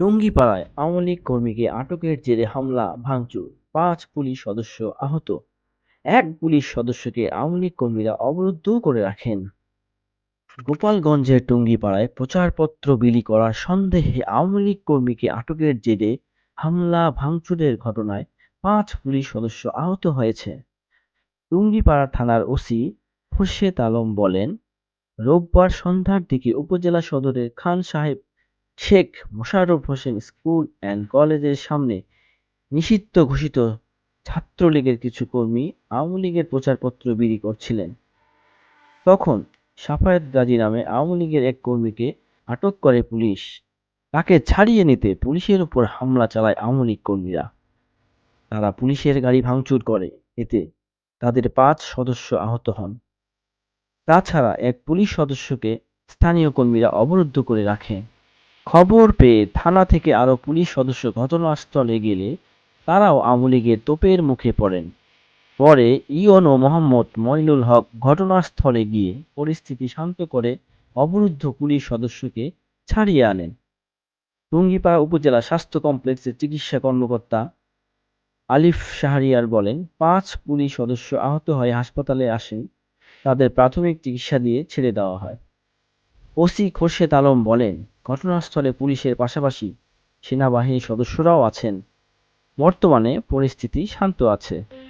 টঙ্গীপাড়ায় আওয়ামী লীগ কর্মীকে আটকের জেরে হামলা, ভাঙচুর, পাঁচ পুলিশ সদস্য আহত। এক পুলিশ সদস্যকে আওয়ামী লীগ কর্মীরা অবরুদ্ধ করে রাখেন। গোপালগঞ্জের টঙ্গীপাড়ায় প্রচারপত্র বিলি করার সন্দেহে আওয়ামী লীগ কর্মীকে আটকের জেরে হামলা, ভাঙচুরের ঘটনায় পাঁচ পুলিশ সদস্য আহত হয়েছে। টুঙ্গিপাড়া থানার ওসি খুরশেদ আলম বলেন, রোববার সন্ধ্যার দিকে উপজেলা সদরের খান সাহেব শেখ মোশাররফ হোসেন স্কুল অ্যান্ড কলেজের সামনে নিষিদ্ধ ঘোষিত ছাত্রলীগের কিছু কর্মী আওয়ামী লীগের প্রচারপত্র বিলি করছিলেন। তখন সাফায়েত গাজী নামে আওয়ামী লীগের এক কর্মীকে আটক করে পুলিশ। তাকে ছাড়িয়ে নিতে পুলিশের উপর হামলা চালায় আওয়ামী লীগ কর্মীরা। তারা পুলিশের গাড়ি ভাঙচুর করে, এতে তাদের পাঁচ সদস্য আহত হন। তাছাড়া এক পুলিশ সদস্যকে স্থানীয় কর্মীরা অবরুদ্ধ করে রাখে। খবর পেয়ে থানা থেকে আরও পুলিশ সদস্য ঘটনাস্থলে গেলে তারাও আওয়ামী লীগের তোপের মুখে পড়েন। পরে ইওনো মোহাম্মদ মইনুল হক ঘটনাস্থলে গিয়ে পরিস্থিতি শান্ত করে অবরুদ্ধ পুলিশ সদস্যকে ছাড়িয়ে আনেন। টুঙ্গিপাড়া উপজেলা স্বাস্থ্য কমপ্লেক্সের চিকিৎসা কর্মকর্তা আলিফ শাহরিয়ার বলেন, পাঁচ পুলিশ সদস্য আহত হয়ে হাসপাতালে আসেন। তাদের প্রাথমিক চিকিৎসা দিয়ে ছেড়ে দেওয়া হয়। ওসি খোরশেদ আলম বলেন ঘটনাস্থলে পুলিশের পাশাপাশি সেনাবাহিনীর সদস্যরাও আছেন। বর্তমানে পরিস্থিতি শান্ত আছে।